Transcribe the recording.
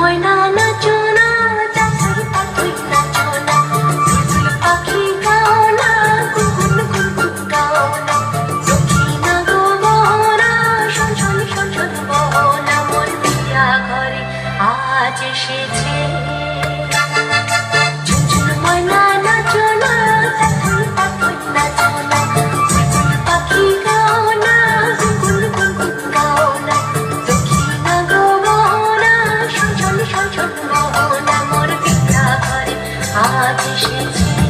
ময়না নাচো না তাকুই তাকুই নাচো না বুলবুল পাখি গাও না কুকুন কুকুন গাও আজ এসেছে। Thank you.